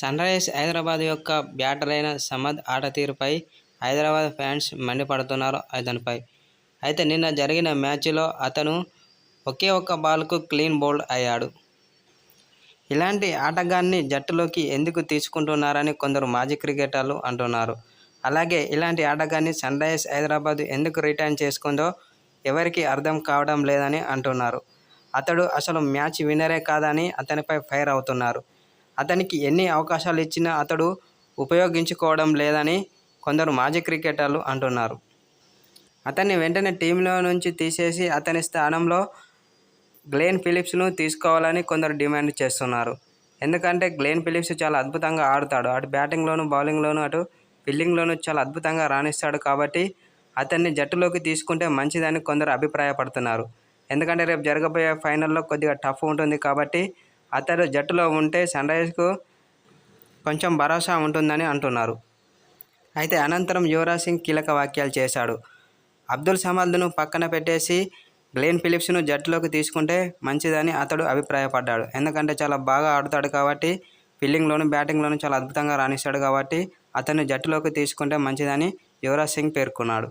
Sun Risers Hyderabad యొక్క batter అయిన సమద్ ఆట తీరుపై హైదరాబాద్ ఫ్యాన్స్ మండిపడుతున్నారు అతనిపై అయితే నిన్న జరిగిన మ్యాచ్లో అతను ఒకే ఒక్క బాల్కు క్లీన్ బౌల్డ్ అయ్యాడు. ఇలాంటి ఆటగాన్ని జట్టులోకి ఎందుకు తీసుకుంటున్నారని కొందరు మాజీ క్రికెటర్లు అంటున్నారు. అలాగే ఇలాంటి ఆటగాన్ని సన్ రైజర్స్ హైదరాబాద్ ఎందుకు రిటర్న్ చేసుకుందో ఎవరికి అర్థం కావడం లేదని అంటున్నారు. అతడు అసలు మ్యాచ్ విన్నరే కాదని అతనిపై ఫైర్ అవుతున్నారు. అతనికి ఎన్ని అవకాశాలు ఇచ్చినా అతడు ఉపయోగించుకోవడం లేదని కొందరు మాజీ క్రికెటర్లు అంటున్నారు. అతన్ని వెంటనే టీంలో నుంచి తీసేసి అతని స్థానంలో గ్లేన్ ఫిలిప్స్ను తీసుకోవాలని కొందరు డిమాండ్ చేస్తున్నారు. ఎందుకంటే గ్లేన్ ఫిలిప్స్ చాలా అద్భుతంగా ఆడతాడు. అటు బ్యాటింగ్లోను బౌలింగ్లోను అటు ఫీల్డింగ్లోను చాలా అద్భుతంగా రాణిస్తాడు కాబట్టి అతన్ని జట్టులోకి తీసుకుంటే మంచిదని కొందరు అభిప్రాయపడుతున్నారు. ఎందుకంటే రేపు జరగబోయే ఫైనల్లో కొద్దిగా టఫ్ ఉంటుంది కాబట్టి అతడు జట్టులో ఉంటే సన్ రైజర్స్కు కొంచెం భరోసా ఉంటుందని అంటున్నారు. అయితే అనంతరం యువరాజ్ సింగ్ కీలక వ్యాఖ్యలు చేశాడు. అబ్దుల్ సమద్ను పక్కన పెట్టేసి గ్లేన్ ఫిలిప్స్ను జట్టులోకి తీసుకుంటే మంచిదని అతడు అభిప్రాయపడ్డాడు. ఎందుకంటే చాలా బాగా ఆడుతాడు కాబట్టి ఫీల్డింగ్లోను బ్యాటింగ్లోను చాలా అద్భుతంగా రాణిస్తాడు కాబట్టి అతన్ని జట్టులోకి తీసుకుంటే మంచిదని యువరాజ్ సింగ్ పేర్కొన్నాడు.